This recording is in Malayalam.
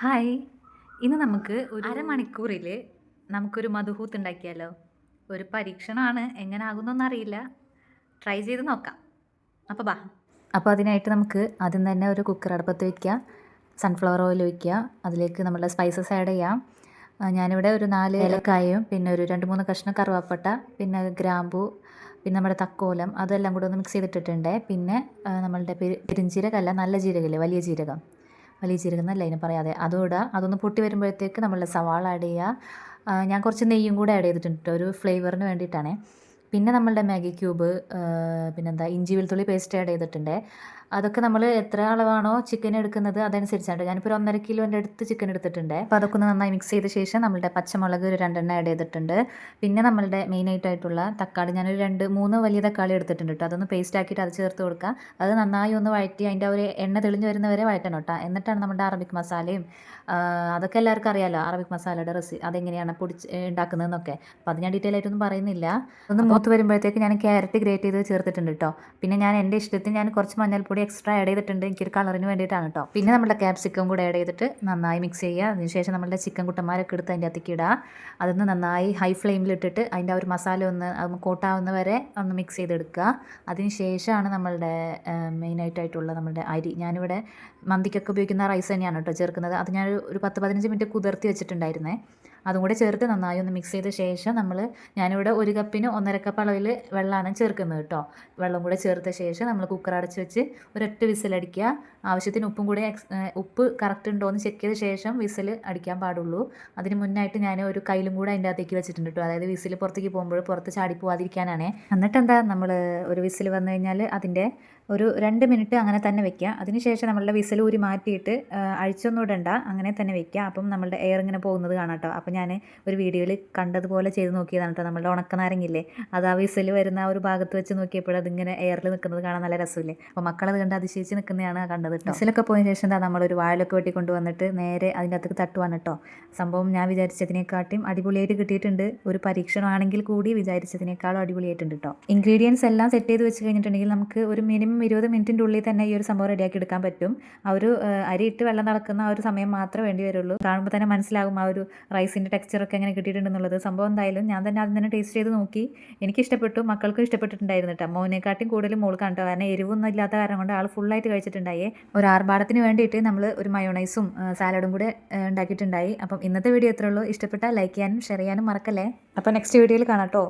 ഹായ് ഇന്ന് നമുക്ക് ഒരു അരമണിക്കൂറിൽ നമുക്കൊരു മധുഹൂത്ത് ഉണ്ടാക്കിയാലോ ഒരു പരീക്ഷണമാണ്. എങ്ങനെ ആകുന്നൊന്നറിയില്ല ട്രൈ ചെയ്ത് നോക്കാം. അപ്പോൾ ബാ. അപ്പോൾ അതിനായിട്ട് നമുക്ക് ആദ്യം തന്നെ ഒരു കുക്കർ അടുപ്പത്ത് വയ്ക്കുക സൺഫ്ലവർ ഓയിൽ ഒഴിക്കുക. അതിലേക്ക് നമ്മളുടെ സ്പൈസസ് ആഡ് ചെയ്യാം. ഞാനിവിടെ ഒരു നാല് ഏലക്കായും പിന്നെ ഒരു രണ്ട് മൂന്ന് കഷ്ണം കറുവാപ്പട്ട പിന്നെ ഗ്രാമ്പു പിന്നെ നമ്മുടെ തക്കോലം അതെല്ലാം കൂടെ ഒന്ന് മിക്സ് ചെയ്തിട്ടിട്ടുണ്ട്. പിന്നെ നമ്മളുടെ പെരു- പെരുംജീരകമല്ല നല്ല ജീരകമില്ലേ വലിയ ജീരകം. വലിയ ജീരകം പറയാതെ. അതും അതൊന്ന് പൊട്ടി വരുമ്പോഴത്തേക്ക് നമ്മൾ സവാള ആഡ് ചെയ്യുക ഞാൻ കുറച്ച് നെയ്യും കൂടെ ആഡ് ചെയ്തിട്ടുണ്ട് ഒരു ഫ്ലേവറിന് വേണ്ടിയിട്ടാണ്. പിന്നെ നമ്മളുടെ മാഗി ക്യൂബ് പിന്നെന്താ ഇഞ്ചി വെളുത്തുള്ളി പേസ്റ്റ് ആഡ് ചെയ്തിട്ടുണ്ട്. അതൊക്കെ നമ്മൾ എത്ര അളവാണോ ചിക്കൻ എടുക്കുന്നത് അതനുസരിച്ചാണ്. ഞാനിപ്പോൾ ഒരു ഒന്നര കിലോന്റെ അടുത്ത് ചിക്കൻ എടുത്തിട്ടുണ്ട്. അപ്പോൾ അതൊക്കെ ഒന്ന് നന്നായി മിക്സ് ചെയ്ത ശേഷം നമ്മളുടെ പച്ചമുളക് ഒരു രണ്ടെണ്ണം ആഡ് ചെയ്തിട്ടുണ്ട്. പിന്നെ നമ്മളുടെ മെയിൻ ആയിട്ടുള്ള തക്കാളി ഞാനൊരു രണ്ട് മൂന്ന് വലിയ തക്കാളി എടുത്തിട്ടുണ്ട് കേട്ടോ അതൊന്ന് പേസ്റ്റ് ആക്കിയിട്ട് അത് ചേർത്ത് കൊടുക്കുക അത് നന്നായി ഒന്ന് വഴറ്റി അതിന്റെ ഒരു എണ്ണ തെളിഞ്ഞ് വരുന്നവരെ വഴറ്റണം കേട്ടോ എന്നിട്ടാണ് നമ്മുടെ അറബിക് മസാലയും അതൊക്കെ എല്ലാവർക്കും അറിയാലോ അറബിക് മസാലയുടെ റെസി അതെങ്ങനെയാണ് പൊടിച്ച് ഉണ്ടാക്കുന്നതെന്നൊക്കെ. അപ്പോൾ അത് ഞാൻ ഡീറ്റെയിൽ ആയിട്ടൊന്നും പറയുന്നില്ല. ഒന്ന് മൂത്ത് വരുമ്പോഴത്തേക്ക് ഞാൻ ക്യാരറ്റ് ഗ്രേറ്റ് ചെയ്ത് ചേർത്തിട്ടുണ്ട് കേട്ടോ പിന്നെ ഞാൻ എന്റെ ഇഷ്ടത്തിന് ഞാൻ കുറച്ച് മഞ്ഞൾപ്പൊടി എക്സ്ട്രാ ആഡ് ചെയ്തിട്ടുണ്ട്. എനിക്കൊരു കളറിന് വേണ്ടിയിട്ടാണ് കേട്ടോ പിന്നെ നമ്മുടെ ക്യാപ്സിക്കം കൂടെ ആഡ് ചെയ്തിട്ട് നന്നായി മിക്സ് ചെയ്യുക. അതിനുശേഷം നമ്മളുടെ ചിക്കൻ കുട്ടന്മാരൊക്കെ എടുത്ത് അതിന്റെ അകത്തേക്ക് ഇടുക. അതൊന്ന് നന്നായി ഹൈ ഫ്ലെയിമിൽ ഇട്ടിട്ട് അതിന്റെ ആ ഒരു മസാല ഒന്ന് കോട്ടാവുന്ന വരെ ഒന്ന് മിക്സ് ചെയ്തെടുക്കുക. അതിനുശേഷമാണ് നമ്മളുടെ മെയിനായിട്ടായിട്ടുള്ള നമ്മുടെ അരി. ഞാനിവിടെ മന്തിക്കൊക്കെ ഉപയോഗിക്കുന്ന റൈസ് തന്നെയാണ് കേട്ടോ ചേർക്കുന്നത്. അത് ഞാൻ ഒരു പത്ത് പതിനഞ്ച് മിനിറ്റ് കുതിർത്തി വെച്ചിട്ടുണ്ടായിരുന്നേ. അതും കൂടെ ചേർത്ത് നന്നായി ഒന്ന് മിക്സ് ചെയ്ത ശേഷം നമ്മൾ ഞാനിവിടെ ഒരു കപ്പിന് ഒന്നര കപ്പ് അളവിൽ വെള്ളമാണ് ചേർക്കുന്നത് കേട്ടോ. വെള്ളം കൂടെ ചേർത്ത ശേഷം നമ്മൾ കുക്കർ അടച്ച് വെച്ച് ഒരൊറ്റ വിസിലടിക്കുക ആവശ്യത്തിന് ഉപ്പും കൂടെ ഉപ്പ് കറക്റ്റ് ഉണ്ടോ എന്ന് ചെക്ക് ചെയ്ത ശേഷം വിസിൽ അടിക്കാൻ പാടുള്ളൂ. അതിന് മുന്നായിട്ട് ഞാൻ ഒരു കയ്യിലും കൂടെ അതിന്റെ അകത്തേക്ക് വെച്ചിട്ടുണ്ട് കേട്ടോ. അതായത് വിസിൽ പുറത്തേക്ക് പോകുമ്പോൾ പുറത്ത് ചാടി പോവാതിരിക്കാനാണേ. എന്നിട്ട് എന്താ നമ്മൾ ഒരു വിസിൽ വന്നു കഴിഞ്ഞാൽ അതിന്റെ ഒരു രണ്ട് മിനിറ്റ് അങ്ങനെ തന്നെ വെക്കുക അതിനുശേഷം നമ്മളുടെ വിസിൽ ഊരി മാറ്റിയിട്ട് അഴിച്ചൊന്നും ഇടണ്ട. അങ്ങനെ തന്നെ വെക്കുക അപ്പം നമ്മളുടെ എയർ ഇങ്ങനെ പോകുന്നത് കാണാം കേട്ടോ. അപ്പം ഞാൻ ഒരു വീഡിയോയിൽ കണ്ടതുപോലെ ചെയ്ത് നോക്കിയതാണ് കേട്ടോ. നമ്മളുടെ ഉണക്കനാരങ്ങില്ലേ അത് ആ വിസിൽ വരുന്ന ആ ഒരു ഭാഗത്ത് വെച്ച് നോക്കിയപ്പോൾ അതിങ്ങനെ എയറിൽ നിൽക്കുന്നത് കാണാൻ നല്ല രസമില്ലേ? അപ്പോൾ മക്കളത് കണ്ട് അതിശയിച്ച് നിൽക്കുന്നതാണ് കണ്ടത് വിസിലൊക്കെ പോയതിന് ശേഷം എന്താ നമ്മളൊരു വാഴലൊക്കെ വെട്ടി കൊണ്ടുവന്നിട്ട് നേരെ അതിന്റെ അകത്തേക്ക് തട്ടുവാണ് കേട്ടോ. സംഭവം ഞാൻ വിചാരിച്ചതിനെക്കാട്ടിയും അടിപൊളിയായിട്ട് കിട്ടിയിട്ടുണ്ട്. ഒരു പരീക്ഷണമാണെങ്കിൽ കൂടി വിചാരിച്ചതിനേക്കാളും അടിപൊളിയായിട്ടുണ്ട് കേട്ടോ. ഇൻഗ്രീഡിയൻസ് എല്ലാം സെറ്റ് ചെയ്ത് വെച്ച് കഴിഞ്ഞിട്ടുണ്ടെങ്കിൽ നമുക്ക് ഒരു മിനിമം ഇരുപത് മിനിറ്റിന്റെ ഉള്ളിൽ തന്നെ ഈ ഒരു സംഭവം റെഡിയാക്കി എടുക്കാൻ പറ്റും. ആ ഒരു അരി ഇട്ട് വെള്ളം നടക്കുന്ന ആ ഒരു സമയം മാത്രമേ വേണ്ടി വരുള്ളൂ. കാണുമ്പോൾ തന്നെ മനസ്സിലാകും ആ ഒരു റൈസിന്റെ ടെക്സ്ചറൊക്കെ എങ്ങനെ കിട്ടിയിട്ടുണ്ടെന്നുള്ളത്. സംഭവം എന്തായാലും ഞാൻ തന്നെ ആദ്യം തന്നെ ടേസ്റ്റ് ചെയ്ത് നോക്കി. എനിക്ക് ഇഷ്ടപ്പെട്ടു മക്കൾക്കും ഇഷ്ടപ്പെട്ടിട്ടുണ്ടായിരുന്നു കേട്ടോ മോനെക്കാട്ടും കൂടുതൽ മോൾ കണ്ടോ. കാരണം എരിവൊന്നും ഇല്ലാത്ത കാരണം കൊണ്ട് ആൾ ഫുള്ളായിട്ട് കഴിച്ചിട്ടുണ്ടായേ. ഒരു ആർഭാടത്തിന് വേണ്ടിയിട്ട് നമ്മൾ ഒരു മയോണൈസും സാലഡും കൂടെ ഉണ്ടാക്കിയിട്ടുണ്ടായി. അപ്പം ഇന്നത്തെ വീഡിയോ എത്രയുള്ളൂ ഇഷ്ടപ്പെട്ടാൽ ലൈക്ക് ചെയ്യാനും ഷെയർ ചെയ്യാനും മറക്കല്ലേ? അപ്പോൾ നെക്സ്റ്റ് വീഡിയോയിൽ കാണാം കേട്ടോ